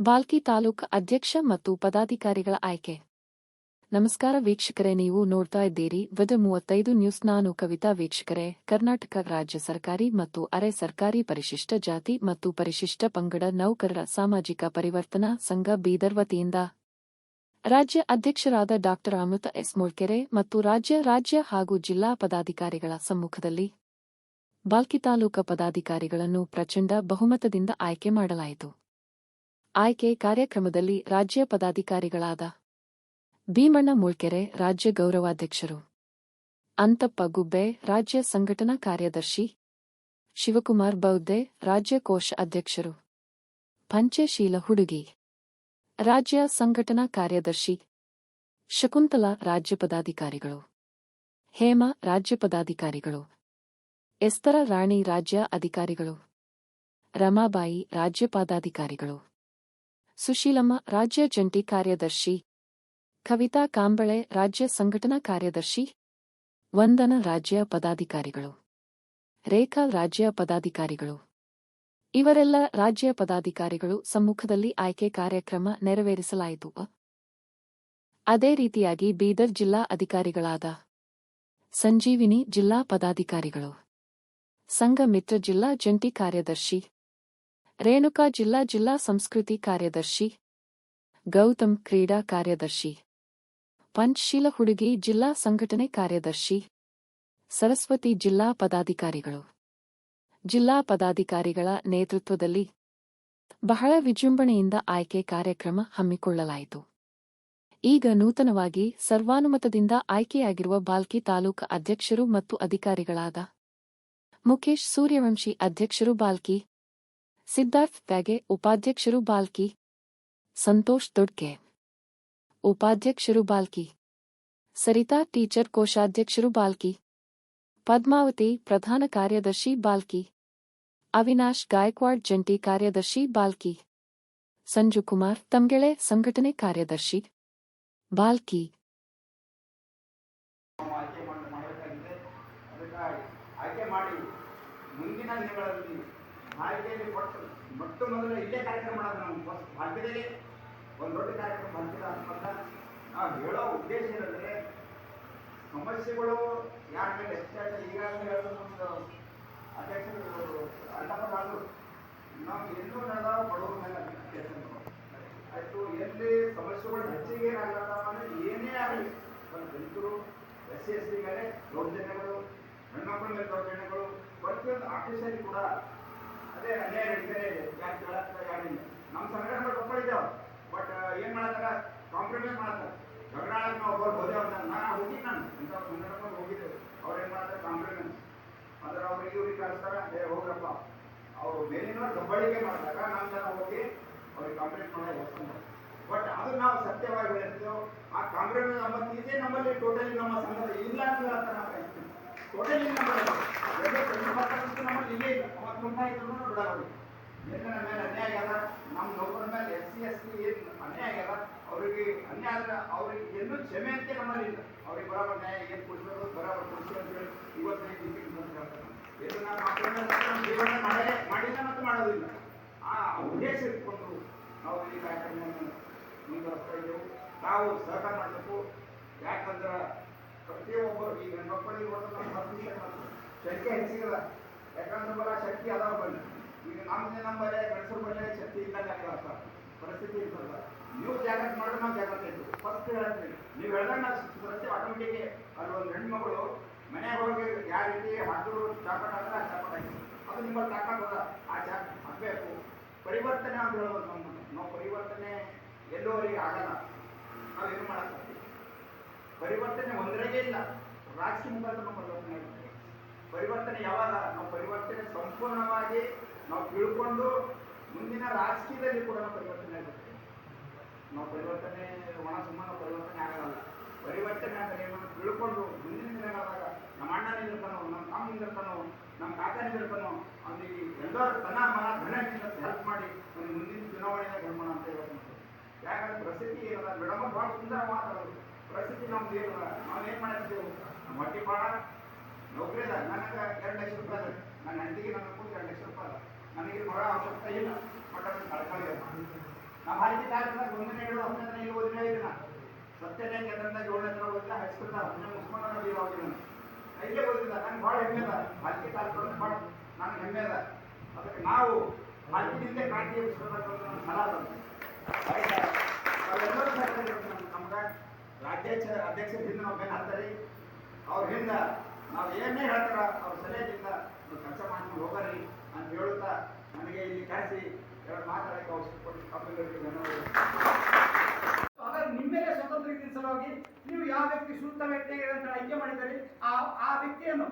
ಬಾಲ್ಕಿ ತಾಲೂಕ್ ಅಧ್ಯಕ್ಷ ಮತ್ತು ಪದಾಧಿಕಾರಿಗಳ ಆಯ್ಕೆ. ನಮಸ್ಕಾರ ವೀಕ್ಷಕರೇ, ನೀವು ನೋಡ್ತಾ ಇದ್ದೀರಿ ವದ ಮೂವತ್ತೈದು ನ್ಯೂಸ್ ನಾನು ಕವಿತಾ ವೀಕ್ಷಕರೇ. ಕರ್ನಾಟಕ ರಾಜ್ಯ ಸರ್ಕಾರಿ ಮತ್ತು ಅರೆ ಸರ್ಕಾರಿ ಪರಿಶಿಷ್ಟ ಜಾತಿ ಮತ್ತು ಪರಿಶಿಷ್ಟ ಪಂಗಡ ನೌಕರರ ಸಾಮಾಜಿಕ ಪರಿವರ್ತನಾ ಸಂಘ ಬೀದರ್ ವತಿಯಿಂದ ರಾಜ್ಯ ಅಧ್ಯಕ್ಷರಾದ ಡಾಕ್ಟರ್ ಅಮೃತ ಎಸ್. ಮೂಳ್ಕೆರೆ ಮತ್ತು ರಾಜ್ಯ ರಾಜ್ಯ ಹಾಗೂ ಜಿಲ್ಲಾ ಪದಾಧಿಕಾರಿಗಳ ಸಮ್ಮುಖದಲ್ಲಿ ಬಾಲ್ಕಿ ತಾಲೂಕ ಪದಾಧಿಕಾರಿಗಳನ್ನು ಪ್ರಚಂಡ ಬಹುಮತದಿಂದ ಆಯ್ಕೆ ಮಾಡಲಾಯಿತು. ಆಯ್ಕೆ ಕಾರ್ಯಕ್ರಮದಲ್ಲಿ ರಾಜ್ಯ ಪದಾಧಿಕಾರಿಗಳಾದ ಭೀಮಣ್ಣ ಮೂಳ್ಕೆರೆ, ರಾಜ್ಯ ಗೌರವಾಧ್ಯಕ್ಷರು ಅಂತಪ್ಪ ಗುಬ್ಬೆ, ರಾಜ್ಯ ಸಂಘಟನಾ ಕಾರ್ಯದರ್ಶಿ ಶಿವಕುಮಾರ್ ಬೌದ್ದೆ ರಾಜ್ಯ ಕೋಶ ಅಧ್ಯಕ್ಷರು ಪಂಚಶೀಲ ಹುಡುಗಿ ರಾಜ್ಯ ಸಂಘಟನಾ ಕಾರ್ಯದರ್ಶಿ ಶಕುಂತಲಾ, ರಾಜ್ಯ ಪದಾಧಿಕಾರಿಗಳು ಹೇಮ, ರಾಜ್ಯ ಪದಾಧಿಕಾರಿಗಳು ಎಸ್ತರ ರಾಣಿ, ರಾಜ್ಯ ಅಧಿಕಾರಿಗಳು ರಮಾಬಾಯಿ, ರಾಜ್ಯ ಪದಾಧಿಕಾರಿಗಳು ಸುಶೀಲಮ್ಮ, ರಾಜ್ಯ ಜಂಟಿ ಕಾರ್ಯದರ್ಶಿ. ಕವಿತಾ ಕಾಂಬಳೆ, ರಾಜ್ಯ ಸಂಘಟನಾ ಕಾರ್ಯದರ್ಶಿ. ವಂದನ, ರಾಜ್ಯ ಪದಾಧಿಕಾರಿಗಳು. ರೇಖಾ, ರಾಜ್ಯ ಪದಾಧಿಕಾರಿಗಳು. ಇವರೆಲ್ಲ ರಾಜ್ಯ ಪದಾಧಿಕಾರಿಗಳು ಸಮ್ಮುಖದಲ್ಲಿ ಆಯ್ಕೆ ಕಾರ್ಯಕ್ರಮ ನೆರವೇರಿಸಲಾಯಿತು. ಅದೇ ರೀತಿಯಾಗಿ ಬೀದರ್ ಜಿಲ್ಲಾ ಅಧಿಕಾರಿಗಳಾದ ಸಂಜೀವಿನಿ, ಜಿಲ್ಲಾ ಪದಾಧಿಕಾರಿಗಳು. ಸಂಘಮಿತ್ರ ಜಿಲ್ಲಾ ಜಂಟಿ ಕಾರ್ಯದರ್ಶಿ. ರೇಣುಕಾ ಜಿಲ್ಲಾ ಜಿಲ್ಲಾ ಸಂಸ್ಕೃತಿ ಕಾರ್ಯದರ್ಶಿ, ಗೌತಮ್ ಕ್ರೀಡಾ ಕಾರ್ಯದರ್ಶಿ, ಪಂಚಶೀಲ ಹುಡುಗಿ ಜಿಲ್ಲಾ ಸಂಘಟನೆ ಕಾರ್ಯದರ್ಶಿ, ಸರಸ್ವತಿ ಜಿಲ್ಲಾ ಪದಾಧಿಕಾರಿಗಳು. ಜಿಲ್ಲಾ ಪದಾಧಿಕಾರಿಗಳ ನೇತೃತ್ವದಲ್ಲಿ ಬಹಳ ವಿಜೃಂಭಣೆಯಿಂದ ಆಯ್ಕೆ ಕಾರ್ಯಕ್ರಮ ಹಮ್ಮಿಕೊಳ್ಳಲಾಯಿತು. ಈಗ ನೂತನವಾಗಿ ಸರ್ವಾನುಮತದಿಂದ ಆಯ್ಕೆಯಾಗಿರುವ ಬಾಲ್ಕಿ ತಾಲೂಕು ಅಧ್ಯಕ್ಷರು ಮತ್ತು ಅಧಿಕಾರಿಗಳಾದ ಮುಖೇಶ್ ಸೂರ್ಯವಂಶಿ ಅಧ್ಯಕ್ಷರು ಬಾಲ್ಕಿ ಸಿದ್ಧಾರ್ಥ್ ಪ್ಯಾಗೆ ಉಪಾಧ್ಯಕ್ಷರು ಬಾಲ್ಕಿ ಸಂತೋಷ್ ದೊಡ್ಕೆ ಉಪಾಧ್ಯಕ್ಷರು ಬಾಲ್ಕಿ ಸರಿತಾ ಟೀಚರ್ ಕೋಶಾಧ್ಯಕ್ಷರು ಬಾಲ್ಕಿ ಪದ್ಮಾವತಿ ಪ್ರಧಾನ ಕಾರ್ಯದರ್ಶಿ ಬಾಲ್ಕಿ ಅವಿನಾಶ್ ಗಾಯಕ್ವಾಡ್ ಜಂಟಿ ಕಾರ್ಯದರ್ಶಿ ಬಾಲ್ಕಿ ಸಂಜು ಕುಮಾರ್ ತಮ್ಗೆಳೆ ಸಂಘಟನೆ ಕಾರ್ಯದರ್ಶಿ ಬಾಲ್ಕಿ ನಾವು ಆಯ್ಕೆ ಮಾಡಿ ಮಾಡಬೇಕಾಗಿದೆ ಅದಕ್ಕಾಗಿ ಆಯ್ಕೆ ಮಾಡಿ ಮುಂದಿನ ದಿನಗಳಲ್ಲಿ ಆಯ್ಕೆಯಲ್ಲಿ ಕೊಟ್ಟು ಮೊಟ್ಟ ಮೊದಲು ಇಲ್ಲೇ ಕಾರ್ಯಕ್ರಮ ಮಾಡೋದು ನಾವು ಫಸ್ಟ್ ಭಾಗ್ಯದಲ್ಲಿ. ಒಂದು ದೊಡ್ಡ ಕಾರ್ಯಕ್ರಮ ಬಂದಿಲ್ಲ ಅಂತ ನಾವು ಹೇಳೋ ಉದ್ದೇಶ ಏನಂದರೆ, ಸಮಸ್ಯೆಗಳು ಯಾರ ಮೇಲೆ ಹೆಚ್ಚಾಗಿ ಈಗಾಗಲೇ ಒಂದು ಅಧ್ಯಕ್ಷರು ಅಡ್ಡಪಡಾದ್ರು ನಾವು ಎಲ್ಲೂ ನಡ ಬಡವ್ರ ಮೇಲೆ ಕೆಲಸ ಆಯಿತು, ಎಲ್ಲಿ ಸಮಸ್ಯೆಗಳು ಹೆಚ್ಚಿಗೆ ಆಗಲ್ಲ ಅಂದರೆ ಏನೇ ಆಗಲಿ. ಒಂದು ದಲಿತರು, ಎಸ್ ಸಿ ಎಸ್ ಸಿ ಮೇಲೆ ದೌರ್ಜನ್ಯಗಳು ಹೆಣ್ಮಕ್ಳ ಮೇಲೆ ದೌರ್ಜನ್ಯಗಳು, ಪ್ರತಿಯೊಂದು ಆಫೀಸಲ್ಲಿ ಕೂಡ ಅದೇ ಅನ್ಯಾಯ ಇದೆ ಯಾಕೆ ಹೇಳಕ್ಕೆ ಯಾರಿಲ್ಲ ನಮ್ಮ ಸಂಘಟನೆ ಒಪ್ಪಿದ್ದೇವೆ ಬಟ್ ಏನು ಮಾಡತ್ತಾರ? ಕಾಂಪ್ರಮೈಸ್ ಮಾಡ್ತಾರೆ ಜಗಳ ನಾವು ಒಬ್ಬರು ಹೋದೇವು ಅಂತ ನಾನು ಹೋಗಿ ನಾನು. ಇಂಥ ಸಂಘಟನೆ ಹೋಗಿದ್ದೇವೆ ಅವ್ರು ಏನು ಮಾಡ್ತಾರೆ ಕಾಂಪ್ರಮೈಸ್ ಅಂದ್ರೆ ಅವ್ರಿಗೆ ಇವ್ರಿಗೆ ಕಳಿಸ್ತಾರೆ, ಏ, ಹೋಗ್ರಪ್ಪ. ಅವರು ಮೇಲಿನ ದಬ್ಬಳಿಕೆ ಮಾಡಿದಾಗ ನಮ್ಮ ಜನ ಹೋಗಿ ಅವ್ರಿಗೆ ಕಾಂಪ್ರಮೈಸ್ ಮಾಡೋ ಬಟ್ ಅದು ನಾವು ಸತ್ಯವಾಗಿ ಹೇಳ್ತೀವೋ. ಆ ಕಾಂಗ್ರೆಸ್ ನಮ್ಮ ಇದೇ ನಮ್ಮಲ್ಲಿ ಟೋಟಲಿ ನಮ್ಮ ಸಂಘದ ಇಲ್ಲ ಅಂತ ಹೇಳ್ತಾರೆ ಟೋಟಲಿ ಎರಡು ಟ್ವೆಂಟಿ ಪರ್ಸೆಂಟ್ ನಮ್ಮಲ್ಲಿ ಇಲ್ಲೇ ಇಲ್ಲ. ತುಂಬ ಇದ್ರು ಬಿಡಲ್ಲ ಅವ್ರಿಗೆ ಮೇಲೆ ಅನ್ಯಾಯ ಆಗ್ಯದ? ನಮ್ಮ ನೌಕರ ಮೇಲೆ ಎಸ್ ಸಿ, ಎಸ್ ಟಿ ಏನು ಅನ್ಯಾಯ ಆಗ್ಯದ? ಅವರಿಗೆ ಅನ್ಯಾಯ ಆದ್ರೆ ಅವ್ರಿಗೆ ಇನ್ನೂ ಕ್ಷಮೆ ಅಂತ ನಮ್ಮಲ್ಲಿ ಇಲ್ಲ. ಅವ್ರಿಗೆ ಬರೋಬರ್ ನ್ಯಾಯ ಏನು ಕೊಡಿಸ್ಬೇಕು? ಬರೋಬರ್ ಕೊಡಿಸಿ ಅಂತ ಹೇಳಿ ಇವತ್ತನೇ ಡಿಸಿಷನ್ ಅಂತ ಹೇಳ್ತಾರೆ. ಏನು ನಾವು ಮಕ್ಕಳನ್ನ ಜೀವನ ಮಾಡೇ ಮಾಡಿಲ್ಲ ಮತ್ತು ಮಾಡೋದಿಲ್ಲ. ಆ ಉದ್ದೇಶ ಇಟ್ಕೊಂಡು ನಾವು ಈ ಕಾರ್ಯಕ್ರಮವನ್ನು ಮುಂದುವರಿಸ್ತಾ ಇದ್ದೆವು. ನಾವು ಸಹಕಾರ ಮಾಡಬೇಕು. ಯಾಕಂದ್ರೆ ಪ್ರತಿಯೊಬ್ಬರು ಈಗ ಮಕ್ಕಳಿಗೆ ಇವತ್ತು ನಮ್ಮ ಶಕ್ತಿ ಹೆಚ್ಚಿಗಲ್ಲ ಯಾಕಂದ್ರೆ ಬರ ಶಕ್ತಿ ಅದಾವ ಬನ್ನಿ. ಈಗ ನಮ್ಮ ನಂಬರೇ ಗಂಡಸರ ಬರಲೇ ಶಕ್ತಿ ಇಲ್ಲ ಜಾಗ ಪರಿಸ್ಥಿತಿ ಇರ್ತದ ನೀವು ಜಾಗ್ರತೆ ಮಾಡಿದ್ರೆ ನಾವು ಜಾಗ್ರತೆ ಇದ್ದು ಫಸ್ಟ್ ಹೇಳ್ತೀನಿ, ನೀವು ಹೇಳ್ದಂಗೆ ನಾವು ಸತ್ಯ ಆಟೋಮೆಟಿಕ್ ಅಲ್ಲಿ ಒಂದು ಹೆಣ್ಮಗಳು ಮನೆಗೆ ಹೋಗಿ ಯಾವ ರೀತಿ ಹಾಕಿದ್ರು ಚಾಪಾಟ್ ಹಾಕಿದ್ರೆ ಆ ಚಾಪಾಟ್ ಹಾಕಿ ಅದು ನಿಮ್ಮಲ್ಲಿ ತಾಕತ್ ಅದ ಆ ಚಾ ಹಾಕಬೇಕು. ಪರಿವರ್ತನೆ ಅಂತ ಹೇಳೋದು ನಮ್ಮ ನಾವು ಪರಿವರ್ತನೆ ಎಲ್ಲೋವರೆಗೆ ಆಗಲ್ಲ. ನಾವೇನು ಮಾಡಕ್ಕೆ ಪರಿವರ್ತನೆ ಒಂದರಾಗೆ ಇಲ್ಲ. ರಾಜಕೀಯ ಮುಖಾಂತರ ಪರಿವರ್ತನೆ ಆಗುತ್ತೆ. ಪರಿವರ್ತನೆ ಯಾವಾಗ? ನಾವು ಪರಿವರ್ತನೆ ಸಂಪೂರ್ಣವಾಗಿ ನಾವು ತಿಳ್ಕೊಂಡು ಮುಂದಿನ ರಾಜಕೀಯದಲ್ಲಿ ಕೂಡ ನಾವು ಪರಿವರ್ತನೆ ಆಗುತ್ತೆ ನಾವು ಪರಿವರ್ತನೆ, ಒಣ ಸುಮ್ಮನೆ ಪರಿವರ್ತನೆ ಆಗಲ್ಲ. ಪರಿವರ್ತನೆ ಆದರೆ ಏನನ್ನು ತಿಳ್ಕೊಂಡು ಮುಂದಿನ ದಿನಗಳಾದಾಗ ನಮ್ಮ ಅಣ್ಣ ನಿಂದಿರ್ತಾನೋ, ನಮ್ಮ ತಮ್ಮ ನಿಂದಿರ್ತಾನೋ, ನಮ್ಮ ಕಾಕ ನಿಂದಿರ್ತಾನೋ, ಅವನಿಗೆ ಎಲ್ಲರೂ ತನ್ನ ಮನ ಧನ ಹೆಲ್ಪ್ ಮಾಡಿ ಒಂದು ಮುಂದಿನ ಚುನಾವಣೆಯ ಗಮನ ಅಂತ ಹೇಳ್ಬೋದು ಯಾಕಂದ್ರೆ ಪ್ರಸಿದ್ಧಿ ಏನದ ಭಾಳ ಸುಂದರ ಮಾತಾಡೋದು ಪ್ರಸಿದ್ಧಿ ನಮ್ದು ಏನಲ್ಲ ನಾವೇನು ಮಾಡಿರ್ತೀವಿ ನಮ್ಮ ಹೊಟ್ಟೆ ಭಾಳ ಎರಡು ಲಕ್ಷ ರೂಪಾಯಿ ಅದ ನನ್ನ ಹೆಂಡತಿಗೆ ನನ್ನ ಕೂಡ ಎರಡು ಲಕ್ಷ ರೂಪಾಯಿ ಅದ ನನಗೆ ಬಹಳ ಅವಶ್ಯಕತೆ ಇಲ್ಲ. ಬಟ್ ಅದನ್ನು ಕಳ್ಕೊಳ್ಳಿ ನಮ್ಮ ಹತ್ತನೇ ತನಕ ಇಲ್ಲಿ ಓದಿನೇ ಇದ್ದೀನಿ ಸತ್ಯನೇ ಕೇಂದ್ರದಿಂದ ಏಳನೇ ತರ ಓದಿಲ್ಲ ಹೈಸ್ಕೂಲ್ ಹತ್ತನೇ ಮುಗಿಸ್ಕೊಂಡು ನೋಡಿ ಹೋಗಿದ್ದೀನಿ ಇಲ್ಲೇ ಓದಿಲ್ಲ. ನಂಗೆ ಭಾಳ ಹೆಮ್ಮೆ ಅದ. ಬಾಲ್ಕಿ ತಾಲ್ಕೊಂಡು ಭಾಳ ನನಗೆ ಹೆಮ್ಮೆ ಅದ. ಅದಕ್ಕೆ ನಾವು ಬಾಲ್ಕಿನಿಂದ ಕ್ರಾಂತಿ ಎಬ್ಬಿಸ್ಬೇಕು ಅಂತ ನನ್ನ ಸಲಹೆ ಅದ ಆಯ್ತಾ? ನಾವೆಲ್ಲರೂ ನಮ್ಗೆ. ಅಧ್ಯಕ್ಷರಿಂದ ನಾವು ಬೆನ್ನು ಹತ್ತರಿ. ಅವ್ರ ಹಿಂದ ನಾವು ಏನೇ ಹೇಳ್ತಾರ ಅವ್ರ ಸಲಹೆಯಿಂದ ಕೆಲಸ ಮಾಡ್ಕೊಂಡು ಹೋಗರಿ ಅಂತ ಹೇಳುತ್ತಾ ನನಗೆ ಇಲ್ಲಿ ಕರೆಸಿ ಎರಡು ಮಾತಾಡಕ್ಕೆ ಅವಶ್ಯಕ ಕೊಟ್ಟು ತಪ್ಪುಗಳಿಗೆ ಧನ್ಯವಾದ ಹಾಗಾಗಿ ನಿಮ್ಮ ಮೇಲೆ ಸ್ವತಂತ್ರ ಸಲುವಾಗಿ ನೀವು ಯಾವ ವ್ಯಕ್ತಿ ಸೂಕ್ತ ವ್ಯಕ್ತಿ ಅಂತ ಆಯ್ಕೆ ಮಾಡಿದರೆ ಆ ಆ ವ್ಯಕ್ತಿಯನ್ನು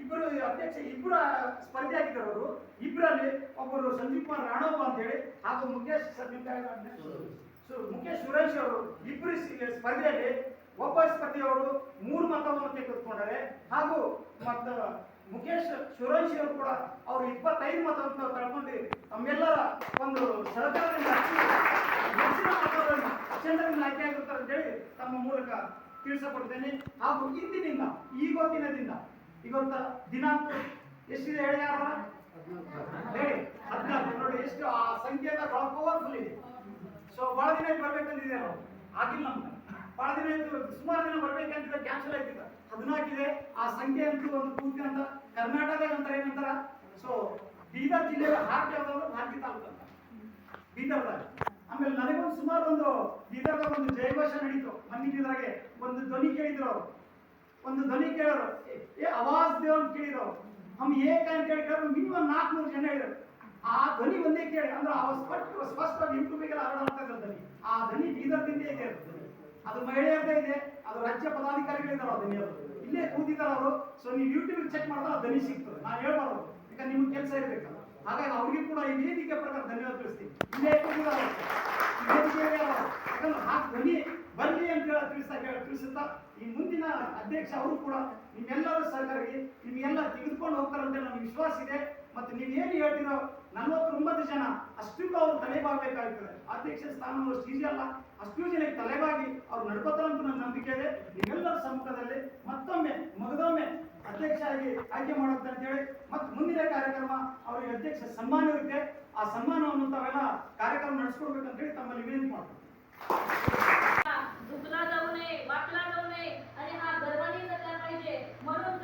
ಇಬ್ಬರು ಅಧ್ಯಕ್ಷ ಇಬ್ಬರ ಸ್ಪರ್ಧೆ ಆಗಿದ್ದಾರೆ ಅವರು. ಇಬ್ಬರಲ್ಲಿ ಒಬ್ಬರು ಸಂಜೀವ್ ಕುಮಾರ್ ರಾಣವ್ ಅಂತ ಹೇಳಿ ಹಾಗೂ ಮುಖೇಶ್ ಮುಖೇಶ್ ಸುರೇಶ್ ಅವರು ಇಬ್ಬರು ಸ್ಪರ್ಧೆಯಲ್ಲಿ ಒಬ್ಬ ಸ್ಪರ್ಧಿಯವರು ಮೂರು ಮತವನ್ನು ತೆಗೆದುಕೊಂಡರೆ, ಹಾಗೂ ಮತ್ತು ಮುಖೇಶ್, ಸುರೇಶ್ ಅವರು ಕೂಡ ಅವರು ಇಪ್ಪತ್ತೈದು ಮತವನ್ನು ಕಳ್ಕೊಂಡು ತಮ್ಮೆಲ್ಲರ ಒಂದು ಸಹಕಾರದಿಂದ ಹೆಚ್ಚಿನ ಮತಗಳನ್ನು ಆಗಿರ್ತಾರೆ ಅಂತ ಹೇಳಿ ತಮ್ಮ ಮೂಲಕ ತಿಳಿಸಕೊಡ್ತೇನೆ. ಹಾಗೂ ಇಂದಿನಿಂದ ದಿನದಿಂದ ಇವತ್ತ ದಿನಾಂಕ ಎಷ್ಟಿದೆ ಹೇಳಿ ಯಾರ ಹೇಳಿ, ಹದಿನಾಲ್ಕು. ನೋಡಿ, ಎಷ್ಟು ಆ ಸಂಖ್ಯೆ ಬಹಳ ಪವರ್ಫುಲ್ ಇದೆ. ಸೊ ಬಹಳ ದಿನ ನಾವು ಆಗಿಲ್ಲ ನಮ್ಗೆ. ಬಹಳ ದಿನ ಸುಮಾರು ದಿನ ಬರ್ಬೇಕಂತಿದೆ ಕ್ಯಾನ್ಸಲ್ ಆಯ್ತಿದೆ ಹದಿನಾಲ್ಕಿದೆ, ಆ ಸಂಖ್ಯೆ ಅಂತೂ ಒಂದು ಪೂರ್ತಿ ಅಂತ ಕರ್ನಾಟಕದಾಗ ಅಂತಾರೆ ಏನಂತಾರ? ಸೊ ಬೀದರ್ ಜಿಲ್ಲೆಯ ಹಾರ್ಟ್ ಯಾವ್ದಂದ್ರೆ? ಭಾರತಿ ತಾಲೂಕು ಅಂತ. ಬೀದರ್ದಾಗ ಆಮೇಲೆ ನನಗೊಂದು ಸುಮಾರು ಒಂದು ಬೀದರ್ದಾಗ ಒಂದು ಜಯಘೋಷ ನಡೀತು. ಮನ್ನಿದ್ರಾಗೆ ಒಂದು ಧ್ವನಿ ಕೇಳಿದ್ರು ಒಂದು ಧ್ವನಿ ಕೇಳೋರು. ಏ- ಆವಾಜ್ ದೇವ್ ಕೇಳಿದ್ರು. ಹಮ್, ಏಕ ಅಂತ ಕೇಳಿದ್ರು ಮಿನಿಮಮ್ ನಾಲ್ಕುನೂರು ಜನ ಹೇಳಿದ್ರು ಆ ಧ್ವನಿ ಒಂದೇ ಕೇಳಿ, ಅಂದ್ರೆ ಆ ಸ್ಪಷ್ಟ, ಸ್ಪಷ್ಟವಾಗಿ ಯೂಟ್ಯೂಬಿಗೆಲ್ಲ ಹರಡಾಗ್ತಾ ಇದ್ದ ಧ್ವನಿ. ಆ ಧ್ವನಿ ಬೀದರ್ದಿಂದ ಇದೆ ಅದು ಮಹಿಳೆ ಅಂತ ಇದೆ, ಅದು ರಾಜ್ಯ ಪದಾಧಿಕಾರಿಗಳಿದ್ದಾರೆ ಧ್ವನಿ ಇಲ್ಲೇ ಕೂತಿದ್ದಾರೆ ಅವರು. ಸೊ ನೀವು ಯೂಟ್ಯೂಬ್ ಚೆಕ್ ಮಾಡಿದ್ರೆ ಧನಿ ಸಿಗ್ತದೆ. ನಾನು ಹೇಳ್ಬಾರ್ದು ಯಾಕಂದ್ರೆ ನಿಮ್ಗೆ ಕೆಲಸ ಇರಬೇಕಲ್ಲ. ಹಾಗಾಗಿ ಅವ್ರಿಗೆ ಕೂಡ ಈ ವೇದಿಕೆ ಪ್ರಕಾರ ಧನ್ಯವಾದ ತಿಳಿಸ್ತೀನಿ. ಇಲ್ಲೇ ಕೂತಿದ್ದಾರೆ. ಯಾಕಂದ್ರೆ ಆ ಧ್ವನಿ ಬನ್ನಿ ಅಂತ ಹೇಳಿ ತಿಳಿಸ್ತಾ ತಿಳಿಸುತ್ತಾ, ಈ ಮುಂದಿನ ಅಧ್ಯಕ್ಷ ಅವರು ಕೂಡ ನಿಮ್ಮೆಲ್ಲರೂ ಸಹಕಾರಿ, ನಿಮ್ಗೆಲ್ಲ ತೆಗೆದುಕೊಂಡು ಹೋಗ್ತಾರೆ ಅಂತ ನನಗೆ ವಿಶ್ವಾಸ ಇದೆ. ಮತ್ತು ನೀವು ಏನು ಹೇಳ್ತೀರೋ ನಲವತ್ತೊಂಬತ್ತು ಜನ ಅಷ್ಟು ಅವ್ರು ತಲೆಬಾಗಬೇಕಾಗ್ತದೆ ಅಧ್ಯಕ್ಷ ಸ್ಥಾನ ಅಷ್ಟು ಈಸಿ ಅಲ್ಲ ಅಷ್ಟು ಜನಕ್ಕೆ ತಲೆಬಾಗಿ ಅವ್ರು ನಡ್ಕೋತಾರೆ ಅಂತ ನನ್ನ ನಂಬಿಕೆ ಇದೆ ನಿಮ್ಮೆಲ್ಲರ ಸಮ್ಮುಖದಲ್ಲಿ ಮತ್ತೊಮ್ಮೆ ಮಗದೊಮ್ಮೆ ಅಧ್ಯಕ್ಷ ಆಗಿ ಆಯ್ಕೆ ಮಾಡುತ್ತೆ ಅಂತ ಹೇಳಿ ಮತ್ತು ಮುಂದಿನ ಕಾರ್ಯಕ್ರಮ ಅವರಿಗೆ ಅಧ್ಯಕ್ಷ ಸನ್ಮಾನ ಇರುತ್ತೆ ಆ ಸನ್ಮಾನವನ್ನು ತಾವೆಲ್ಲ ಕಾರ್ಯಕ್ರಮ ನಡೆಸ್ಕೊಡ್ಬೇಕಂತ ಹೇಳಿ तम्हाला विनंती ಮಾಡ್ತೀನಿ झुकला जाऊ नये वाकला जाऊ नये आणि हा गर्वाने जगला पाहिजे म्हणून